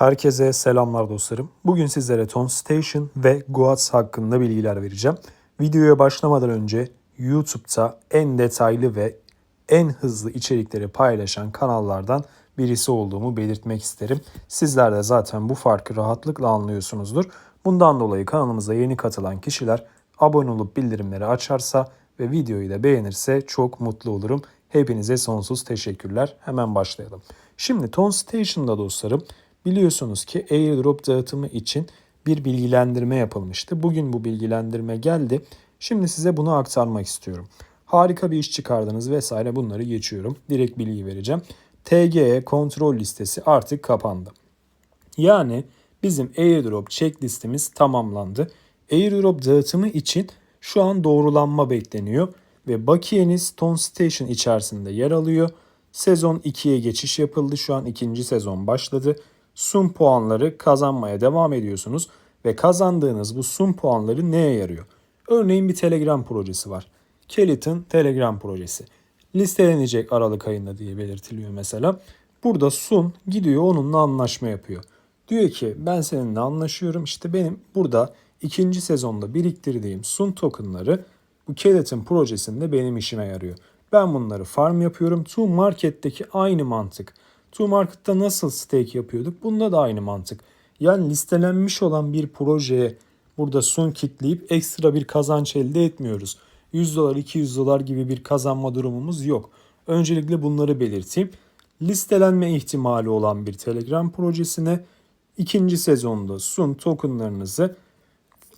Herkese selamlar dostlarım. Bugün sizlere Ton Station ve Goats hakkında bilgiler vereceğim. Videoya başlamadan önce YouTube'da en detaylı ve en hızlı içerikleri paylaşan kanallardan birisi olduğumu belirtmek isterim. Sizler de zaten bu farkı rahatlıkla anlıyorsunuzdur. Bundan dolayı kanalımıza yeni katılan kişiler abone olup bildirimleri açarsa ve videoyu da beğenirse çok mutlu olurum. Hepinize sonsuz teşekkürler. Hemen başlayalım. Şimdi Ton Station'da dostlarım biliyorsunuz ki airdrop dağıtımı için bir bilgilendirme yapılmıştı. Bugün bu bilgilendirme geldi. Şimdi size bunu aktarmak istiyorum. Harika bir iş çıkardınız vesaire bunları geçiyorum. Direkt bilgi vereceğim. TGE kontrol listesi artık kapandı. Yani bizim airdrop checklistimiz tamamlandı. Airdrop dağıtımı için şu an doğrulanma bekleniyor ve bakiyeniz Ton Station içerisinde yer alıyor. Sezon 2'ye geçiş yapıldı. Şu an ikinci sezon başladı. Sun puanları kazanmaya devam ediyorsunuz ve kazandığınız bu sun puanları neye yarıyor? Örneğin bir Telegram projesi var. Kelit'in Telegram projesi. Listelenecek Aralık ayında diye belirtiliyor mesela. Burada Sun gidiyor onunla anlaşma yapıyor. Diyor ki ben seninle anlaşıyorum işte benim burada ikinci sezonda biriktirdiğim Sun tokenları bu Kelit'in projesinde benim işime yarıyor. Ben bunları farm yapıyorum. To Market'teki aynı mantık. To Market'ta nasıl stake yapıyorduk? Bunda da aynı mantık. Yani listelenmiş olan bir projeye burada sun kitleyip ekstra bir kazanç elde etmiyoruz. 100 dolar 200 dolar gibi bir kazanma durumumuz yok. Öncelikle bunları belirteyim. Listelenme ihtimali olan bir Telegram projesine ikinci sezonda sun tokenlarınızı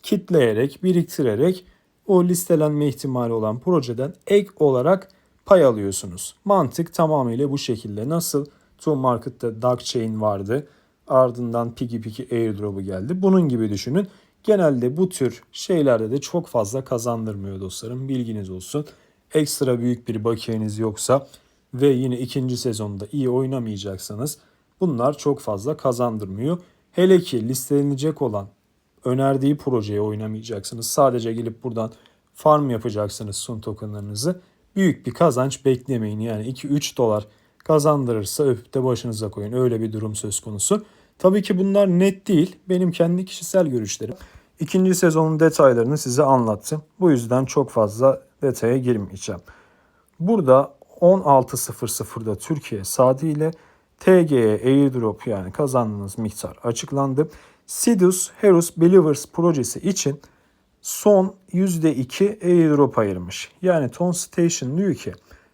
kitleyerek, biriktirerek o listelenme ihtimali olan projeden ek olarak pay alıyorsunuz. Mantık tamamıyla bu şekilde. Nasıl To Market'ta Dark Chain vardı. Ardından Piggy Piggy Airdrop'u geldi. Bunun gibi düşünün. Genelde bu tür şeylerde de çok fazla kazandırmıyor dostlarım. Bilginiz olsun. Ekstra büyük bir bakiyeniz yoksa ve yine ikinci sezonda iyi oynamayacaksanız bunlar çok fazla kazandırmıyor. Hele ki listelenecek olan önerdiği projeye oynamayacaksınız. Sadece gelip buradan farm yapacaksınız sun tokenlarınızı. Büyük bir kazanç beklemeyin. Yani 2-3 dolar kazandırırsa öpüp de başınıza koyun. Öyle bir durum söz konusu. Tabii ki bunlar net değil. Benim kendi kişisel görüşlerim. İkinci sezonun detaylarını size anlattım. Bu yüzden çok fazla detaya girmeyeceğim. Burada 16.00'da Türkiye saatiyle TGE Airdrop yani kazandığınız miktar açıklandı. Sidus Herus Believers projesi için son %2 airdrop ayırmış. Yani Ton Station diyor ki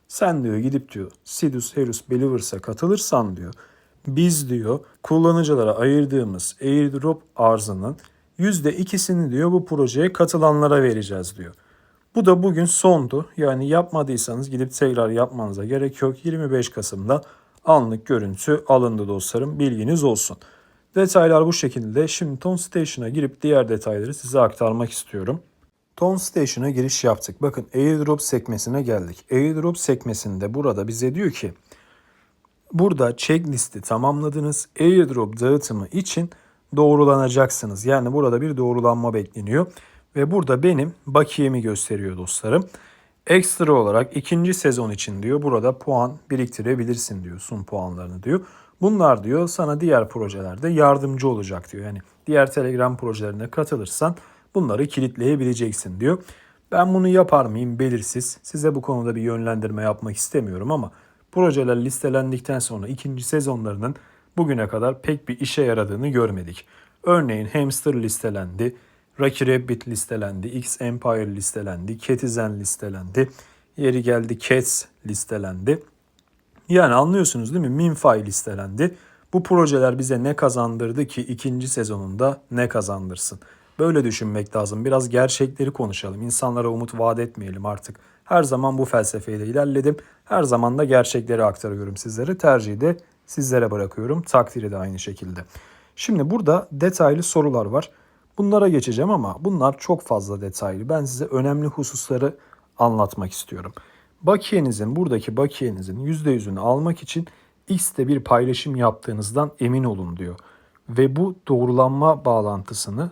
sen diyor gidip diyor Sidus Herus Believers'a katılırsan diyor biz diyor kullanıcılara ayırdığımız airdrop arzının %2'sini diyor bu projeye katılanlara vereceğiz diyor. Bu da bugün sondu. Yani yapmadıysanız gidip tekrar yapmanıza gerek yok. 25 Kasım'da anlık görüntü alındı dostlarım. Bilginiz olsun. Detaylar bu şekilde. Şimdi Ton Station'a girip diğer detayları size aktarmak istiyorum. Ton Station'a giriş yaptık. Bakın airdrop sekmesine geldik. Airdrop sekmesinde burada bize diyor ki burada checklisti tamamladınız. Airdrop dağıtımı için doğrulanacaksınız. Yani burada bir doğrulanma bekleniyor. Ve burada benim bakiyemi gösteriyor dostlarım. Ekstra olarak ikinci sezon için diyor burada puan biriktirebilirsin diyor sun puanlarını diyor. Bunlar diyor sana diğer projelerde yardımcı olacak diyor. Yani diğer Telegram projelerine katılırsan bunları kilitleyebileceksin diyor. Ben bunu yapar mıyım belirsiz. Size bu konuda bir yönlendirme yapmak istemiyorum ama projeler listelendikten sonra ikinci sezonlarının bugüne kadar pek bir işe yaradığını görmedik. Örneğin Hamster listelendi, Rocky Rabbit listelendi, X Empire listelendi, Ketizen listelendi, yeri geldi Cats listelendi. Yani anlıyorsunuz değil mi? Minfy listelendi. Bu projeler bize ne kazandırdı ki ikinci sezonunda ne kazandırsın? Böyle düşünmek lazım. Biraz gerçekleri konuşalım. İnsanlara umut vaat etmeyelim artık. Her zaman bu felsefeyle ilerledim. Her zaman da gerçekleri aktarıyorum sizlere. Tercihi de sizlere bırakıyorum. Takdiri de aynı şekilde. Şimdi burada detaylı sorular var. Bunlara geçeceğim ama bunlar çok fazla detaylı. Ben size önemli hususları anlatmak istiyorum. Bakiyenizin, buradaki bakiyenizin %100'ünü almak için X'te bir paylaşım yaptığınızdan emin olun diyor. Ve bu doğrulanma bağlantısını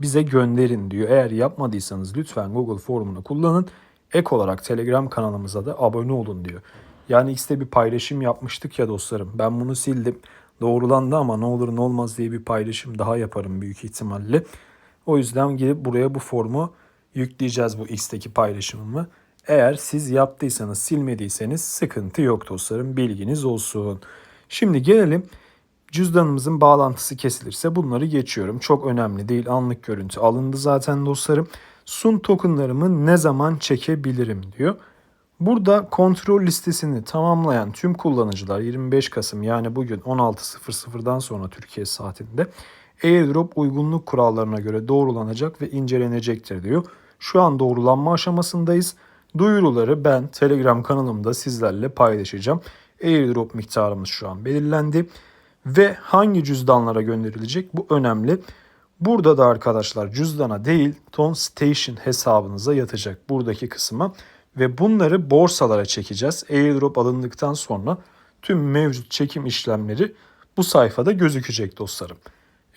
bize gönderin diyor. Eğer yapmadıysanız lütfen Google formunu kullanın. Ek olarak Telegram kanalımıza da abone olun diyor. Yani X'te bir paylaşım yapmıştık ya dostlarım. Ben bunu sildim. doğrulandı ama ne olur ne olmaz diye bir paylaşım daha yaparım büyük ihtimalle. O yüzden gelip buraya bu formu yükleyeceğiz bu X'teki paylaşımımı. Eğer siz yaptıysanız silmediyseniz sıkıntı yok dostlarım bilginiz olsun. Şimdi gelelim cüzdanımızın bağlantısı kesilirse bunları geçiyorum. Çok önemli değil anlık görüntü alındı zaten dostlarım. Sun tokenlarımı ne zaman çekebilirim diyor. Burada kontrol listesini tamamlayan tüm kullanıcılar 25 Kasım yani bugün 16.00'dan sonra Türkiye saatinde airdrop uygunluk kurallarına göre doğrulanacak ve incelenecektir diyor. Şu an doğrulanma aşamasındayız. Duyuruları ben Telegram kanalımda sizlerle paylaşacağım. Airdrop miktarımız şu an belirlendi. Ve hangi cüzdanlara gönderilecek bu önemli. Burada da arkadaşlar cüzdana değil Ton Station hesabınıza yatacak buradaki kısma. Ve bunları borsalara çekeceğiz. Airdrop alındıktan sonra tüm mevcut çekim işlemleri bu sayfada gözükecek dostlarım.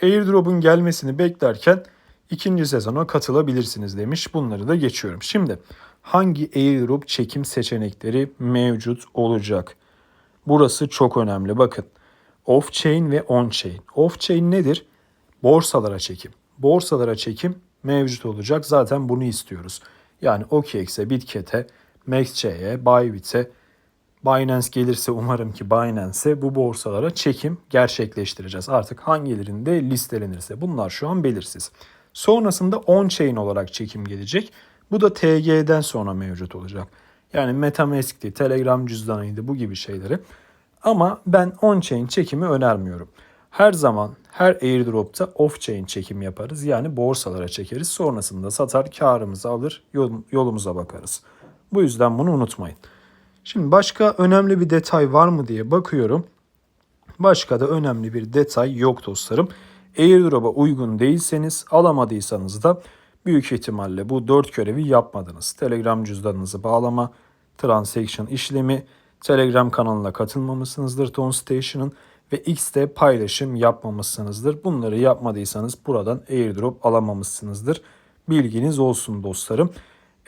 Airdrop'un gelmesini beklerken ikinci sezona katılabilirsiniz demiş. Bunları da geçiyorum. Şimdi hangi airdrop çekim seçenekleri mevcut olacak? Burası çok önemli. Bakın off-chain ve on-chain. Off-chain nedir? Borsalara çekim. Borsalara çekim mevcut olacak. Zaten bunu istiyoruz. Yani OKX'e, Bitket'e, MaxC'ye, Bybit'e, Binance gelirse umarım ki Binance'e bu borsalara çekim gerçekleştireceğiz. Artık hangilerinde listelenirse bunlar şu an belirsiz. Sonrasında on-chain olarak çekim gelecek. Bu da TG'den sonra mevcut olacak. Yani Metamask'ti, Telegram cüzdanıydı bu gibi şeyleri. Ama ben on-chain çekimi önermiyorum. Her zaman her airdrop'ta off-chain çekim yaparız. Yani borsalara çekeriz. Sonrasında satar karımızı alır yol- yolumuza bakarız. Bu yüzden bunu unutmayın. Şimdi başka önemli bir detay var mı diye bakıyorum. Başka da önemli bir detay yok dostlarım. Airdrop'a uygun değilseniz alamadıysanız da büyük ihtimalle bu dört görevi yapmadınız. Telegram cüzdanınızı bağlama, transaction işlemi, Telegram kanalına katılmamışsınızdır Ton Station'ın ve X'te paylaşım yapmamışsınızdır. Bunları yapmadıysanız buradan airdrop alamamışsınızdır. Bilginiz olsun dostlarım.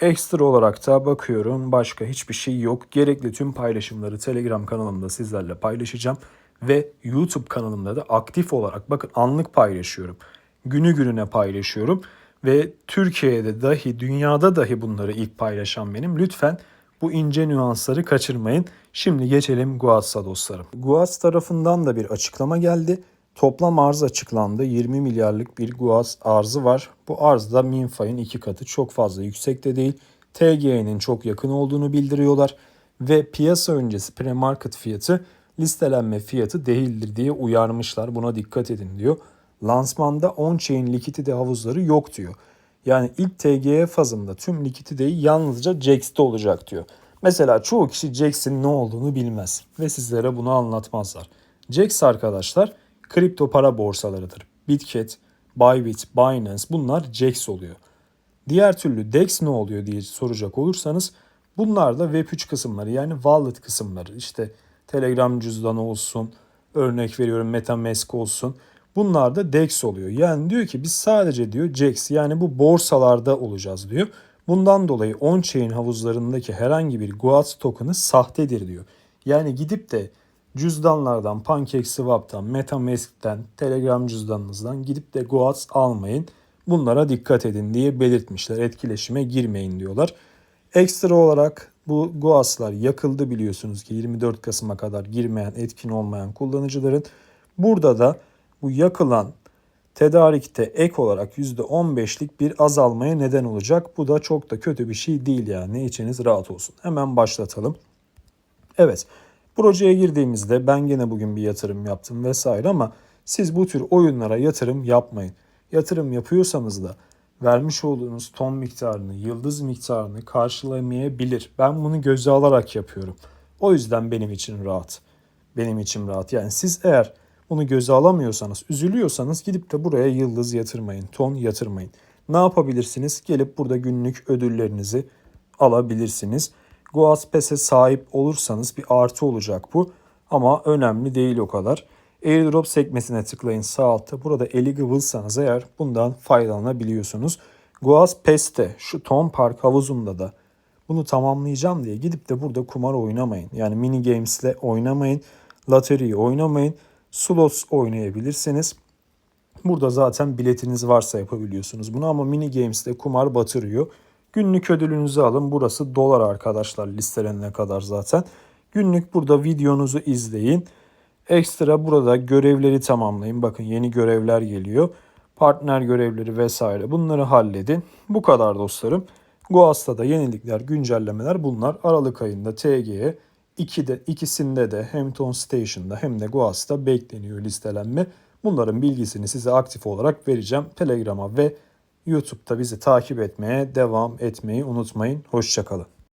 Ekstra olarak da bakıyorum başka hiçbir şey yok. Gerekli tüm paylaşımları Telegram kanalımda sizlerle paylaşacağım. Ve YouTube kanalımda da aktif olarak bakın anlık paylaşıyorum. Günü gününe paylaşıyorum. Ve Türkiye'de dahi dünyada dahi bunları ilk paylaşan benim. Lütfen bu ince nüansları kaçırmayın. Şimdi geçelim Guats'a dostlarım. Guats tarafından da bir açıklama geldi. Toplam arz açıklandı. 20 milyarlık bir Guats arzı var. Bu arz da Minfa'nın iki katı çok fazla yüksekte değil. TG'nin çok yakın olduğunu bildiriyorlar. Ve piyasa öncesi pre-market fiyatı listelenme fiyatı değildir diye uyarmışlar. Buna dikkat edin diyor. Lansmanda on-chain likidite havuzları yok diyor. Yani ilk TGE fazında tüm likiditeyi yalnızca JAX'te olacak diyor. Mesela çoğu kişi JAX'in ne olduğunu bilmez ve sizlere bunu anlatmazlar. JAX arkadaşlar kripto para borsalarıdır. Bitget, Bybit, Binance bunlar JAX oluyor. Diğer türlü DEX ne oluyor diye soracak olursanız bunlar da Web3 kısımları yani wallet kısımları. İşte Telegram cüzdanı olsun, örnek veriyorum Metamask olsun. Bunlar da DEX oluyor. Yani diyor ki biz sadece diyor JAX yani bu borsalarda olacağız diyor. Bundan dolayı on-chain havuzlarındaki herhangi bir Guats token'ı sahtedir diyor. Yani gidip de cüzdanlardan, PancakeSwap'tan, Metamask'ten, Telegram cüzdanınızdan gidip de Guats almayın. Bunlara dikkat edin diye belirtmişler. Etkileşime girmeyin diyorlar. Ekstra olarak bu Guats'lar yakıldı biliyorsunuz ki 24 Kasım'a kadar girmeyen, etkin olmayan kullanıcıların burada da bu yakılan tedarikte ek olarak %15'lik bir azalmaya neden olacak. Bu da çok da kötü bir şey değil yani. İçiniz rahat olsun. Hemen başlatalım. Evet. Projeye girdiğimizde ben gene bugün bir yatırım yaptım vesaire ama siz bu tür oyunlara yatırım yapmayın. Yatırım yapıyorsanız da vermiş olduğunuz ton miktarını, yıldız miktarını karşılamayabilir. Ben bunu göze alarak yapıyorum. O yüzden benim için rahat. Benim için rahat. Yani siz eğer bunu göze alamıyorsanız, üzülüyorsanız gidip de buraya yıldız yatırmayın, ton yatırmayın. Ne yapabilirsiniz? Gelip burada günlük ödüllerinizi alabilirsiniz. Goaz Pass'e sahip olursanız bir artı olacak bu. Ama önemli değil o kadar. Airdrop sekmesine tıklayın sağ altta. Burada eligible'sanız eğer bundan faydalanabiliyorsunuz. Goaz Pass'te şu Ton Park havuzunda da bunu tamamlayacağım diye gidip de burada kumar oynamayın. Yani mini games'le oynamayın. Loteriyi oynamayın. Slots oynayabilirsiniz. Burada zaten biletiniz varsa yapabiliyorsunuz bunu ama mini games'te kumar batırıyor. Günlük ödülünüzü alın. Burası dolar arkadaşlar listelenene kadar zaten. Günlük burada videonuzu izleyin. Ekstra burada görevleri tamamlayın. Bakın yeni görevler geliyor. Partner görevleri vesaire bunları halledin. Bu kadar dostlarım. Goast'ta da yenilikler, güncellemeler bunlar. Aralık ayında TG'ye İkide, ikisinde de hem Ton Station'da hem de Goast'ta bekleniyor listelenme. Bunların bilgisini size aktif olarak vereceğim. Telegram'a ve YouTube'da bizi takip etmeye devam etmeyi unutmayın. Hoşçakalın.